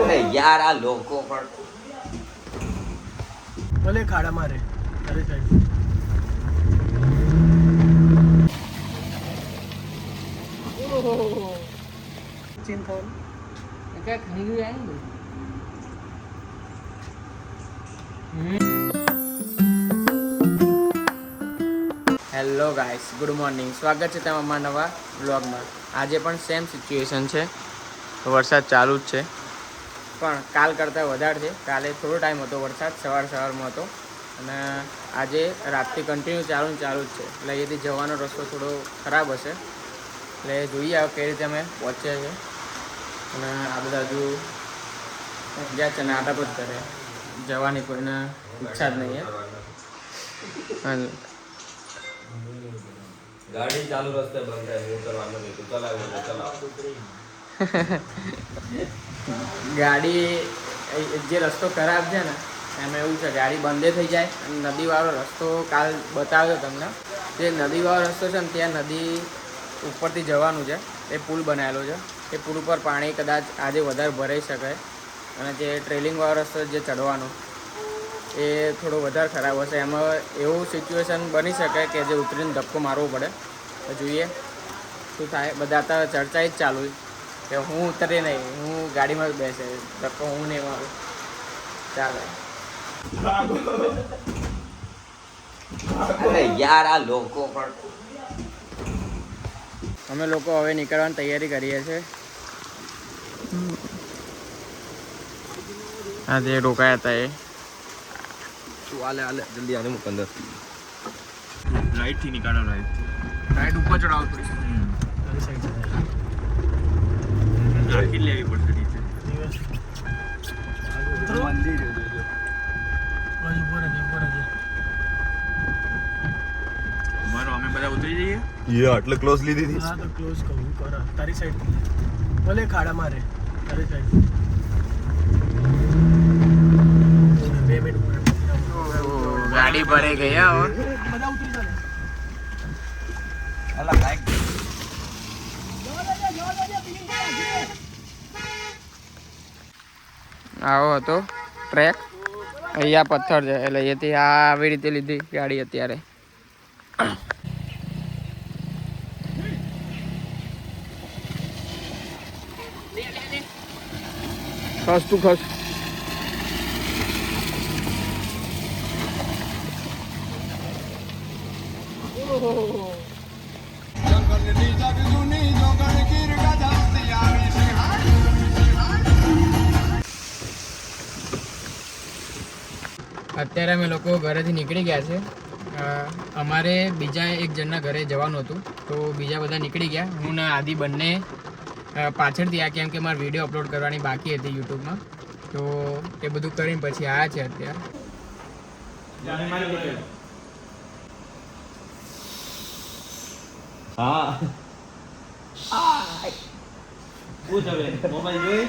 અરે યાર આ લોકો પણ. ભલે ખાડા મારે. તારી સાઈડ ચીન થવાનું હેલો ગાઈસ ગુડ મોર્નિંગ સ્વાગત છે તમારા નવા બ્લોગમાં આજે પણ સેમ સિચ્યુએશન છે. વરસાદ ચાલુ જ છે. પણ કાલ કરતાં વધારે છે. કાલે થોડો ટાઈમ હતો વરસાદ. સવાર સવારમાં હતો. અને આજે રાતથી કન્ટિન્યુ ચાલુ ચાલુ જ છે. એટલે અહીંયાથી જવાનો રસ્તો થોડો ખરાબ હશે. એટલે જોઈએ હવે કઈ રીતે અમે પહોંચ્યા છે અને આ બધા હજુ ગયા છે નાટક જ કરે જવાની કોઈને ઈચ્છા જ નહીં અને ગાડી ચાલુ રસ્તે બંધ થાય હું કરવાનું નહીં. તું ચલાવ તો ચલાવ. ગાડી જે રસ્તો ખરાબ છે ને, એમાં એવું છે, ગાડી બંધે થઈ જાય અને નદીવાળો રસ્તો કાલ બતાવ્યો તમને. જે નદીવાળો રસ્તો છે ને, ત્યાં નદી ઉપરથી જવાનું છે. એ પુલ બનાવેલો છે. એ પુલ ઉપર પાણી કદાચ આજે વધારે ભરાઈ શકે. અને જે ટ્રેલિંગવાળો રસ્તો જે ચડવાનો. એ થોડો વધારે ખરાબ હશે. એમાં એવું સિચ્યુએશન બની શકે કે જે ઉતરીને ધક્કો મારવો પડે. તો જોઈએ શું થાય. બધા તો ચર્ચા જ ચાલુ કે હું ઉતરે નહીં. હું ગાડીમાં જ બેસે. ધક્કો હું નહીં મારું. ચાલે. યાર આ લોકો પણ. અમે લોકો હવે નીકળવાની તૈયારી કરીએ છીએ. હા જે રોકાયા હતા એ. તું આલે આલે જલ્દી આને મૂક અંદર. રાઈટથી નીકાળો રાઈટ રાઈટ ઉપર ચડાવવું પડે તારી સાઈડ નાખી લેવી પડશે નીચે. મંદિર ઉપર જ ઉપર જ મારો અમે બધા ઉતરી જઈએ? યે આટલે ક્લોઝ લીધી હતી? હા તો ક્લોઝ કહું કર. તારી સાઈડ ભલે ખાડા મારે તારી સાઈડ બે મિનિટ ઉપર ગાડી ભરાઈ ગઈ, હો. આવો હતો ટ્રેક. અહીંયા પથ્થર છે, એટલે અહીંયાથી આ આવી રીતે લીધી ગાડી અત્યારે. ખસ તું ખસ. અત્યારે અમે લોકો ઘરેથી નીકળી ગયા છે. અમારે બીજા એક જણના ઘરે જવાનું હતું તો બીજા બધા નીકળી ગયા. હું ને આદિ બંને પાછળથી આ કેમ કે મારે વીડિયો અપલોડ કરવાની બાકી હતી યુટ્યુબમાં. તો એ બધું કરીને પછી આવ્યા છે અત્યારે. હા. મોબાઈલ જોઈ?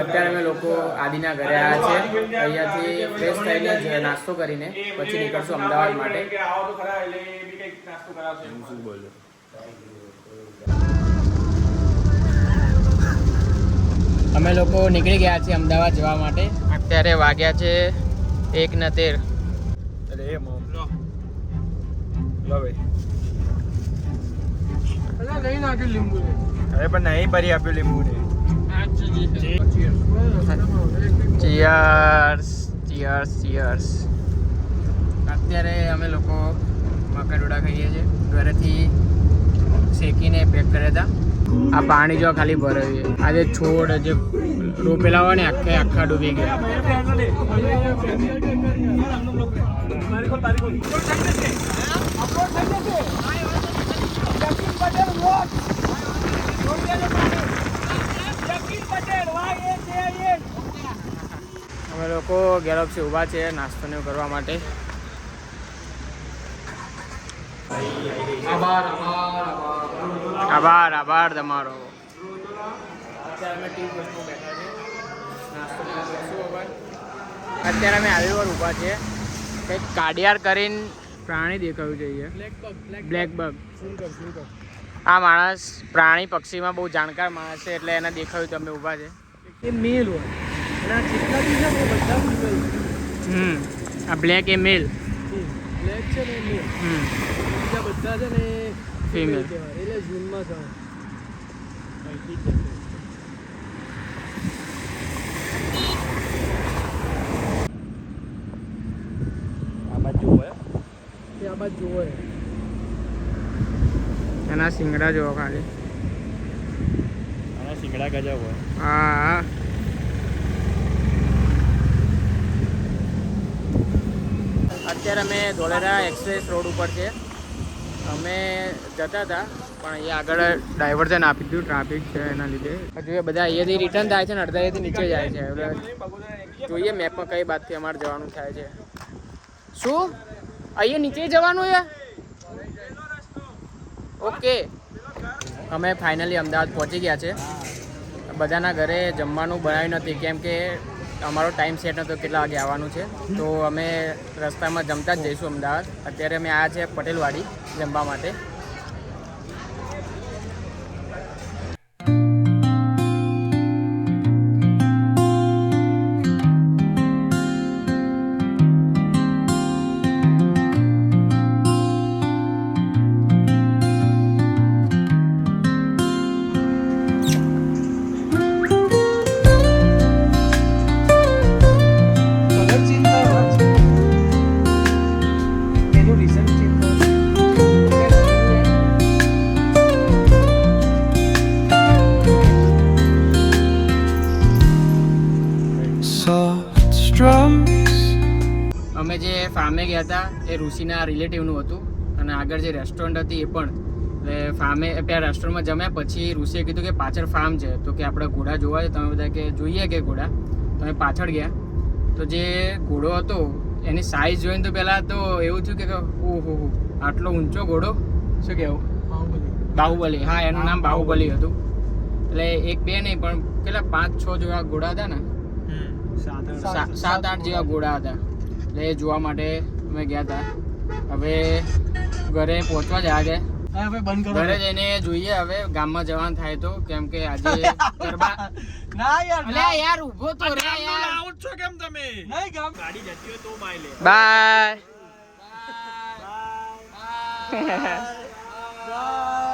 અત્યારે અમે લોકો આદિના ઘરે આવ્યા છે. અહીંયાથી ફ્રેશ થઈને નાસ્તો કરીને પછી નીકળશું અમદાવાદ માટે. અમે લોકો નીકળી ગયા છીએ અમદાવાદ જવા માટે. અત્યારે વાગ્યા છે એક ને તેર. અરે એ મોમ લો ભાઈ. અરે પણ નહીં ભરી આપ્યું લીંબુ ને. ચિયર્સ અત્યારે અમે લોકો મકાડોડા ખાઈએ છીએ. ઘરેથી શેકીને પેક કર્યા હતા. આ પાણી જો ખાલી ભરાવી આજે છોડ જે રોપેલા હોય ને, આખે આખા ડૂબી ગયા. અમે લોકો ગેલેક્સી ઊભા છે નાસ્તો ને કરવા માટે. આભાર આભાર આભાર. આભાર તમારો. અત્યારે અમે ટી બસમાં બેઠા છે નાસ્તો કરવા બેસું અત્યારે અમે હાઈવે પર ઊભા છીએ. કંઈક કાડિયાર કરીને પ્રાણી દેખાયું જોઈએ. બ્લેક બગ બ્લેક બગ શું કર શું કર આ માણસ પ્રાણી પક્ષીમાં બહુ જાણકાર માણસ છે એટલે એને દેખાયું તમે ઊભા છે. એ મેલ હોય. હમ. આ બ્લેક એ મેલ બ્લેક છે ને મેલ હમ. બીજા બધા છે ને female એટલે જૂનમાં દેખાય. આ બાજુ હોય. આ બાજુ જોવે એના શિંગડા જોવો ખાલી. આના શિંગડા ગજબ હોય. હા. અત્યારે અમે ધોલેરા એક્સપ્રેસ રોડ ઉપર છે. અમે જતા હતા પણ અહીંયા આગળ ડાયવર્ઝન આપી દીધું ટ્રાફિક છે એના લીધે. હજુ એ બધા અહીંયાથી રિટર્ન થાય છે ને અડધા અહીંયાથી નીચે જાય છે. જોઈએ મેપમાં કઈ બાદથી અમારે જવાનું થાય છે. શું? અહીંયા નીચે જવાનું છે? ઓકે. અમે ફાઇનલી અમદાવાદ પહોંચી ગયા છે. બધાના ઘરે જમવાનું બનાવ્યું નથી. કેમ કે અમારો ટાઈમ સેટ નહોતો કેટલા વાગે આવવાનું છે. તો અમે રસ્તામાં જમતા જ જઈશું અમદાવાદ. અત્યારે અમે આવ્યા છે પટેલવાડી જમવા માટે. અમે જે ફાર્મે ગયા હતા, એ ઋષિના રિલેટિવનું હતું. અને આગળ જે રેસ્ટોરન્ટ હતી એ પણ. એટલે ફાર્મે ત્યાં રેસ્ટોરન્ટમાં જમ્યા, પછી ઋષિએ કીધું કે પાછળ ફાર્મ છે. તો કે આપણે ઘોડા જોવા છે, તમે બધા કે જોઈએ કે ઘોડા? તો અમે પાછળ ગયા. તો જે ઘોડો હતો, એની સાઈઝ જોઈને તો પહેલાં તો એવું થયું કે, ઓહો, આટલો ઊંચો ઘોડો? શું કહેવું? બાહુબલી. હા, એનું નામ બાહુબલી હતું. એટલે એક બે નહીં, પણ કેટલા, પાંચ, છ જેવા ઘોડા હતા ને? સાત આઠ જેવા ઘોડા હતા. એટલે એ જોવા માટે અમે ગયા હતા. હવે ઘરે પહોંચવા જ કરો ઘરે જઈને જોઈએ હવે ગામમાં જવાનું થાય તો કેમ કે આજે ગરબા ના. યાર અલે યાર ઊભો તો રે યાર. આઉટ છો કેમ તમે? નહીં ગામ ગાડી જતી હોય તો બાય. લે બાય. બાય.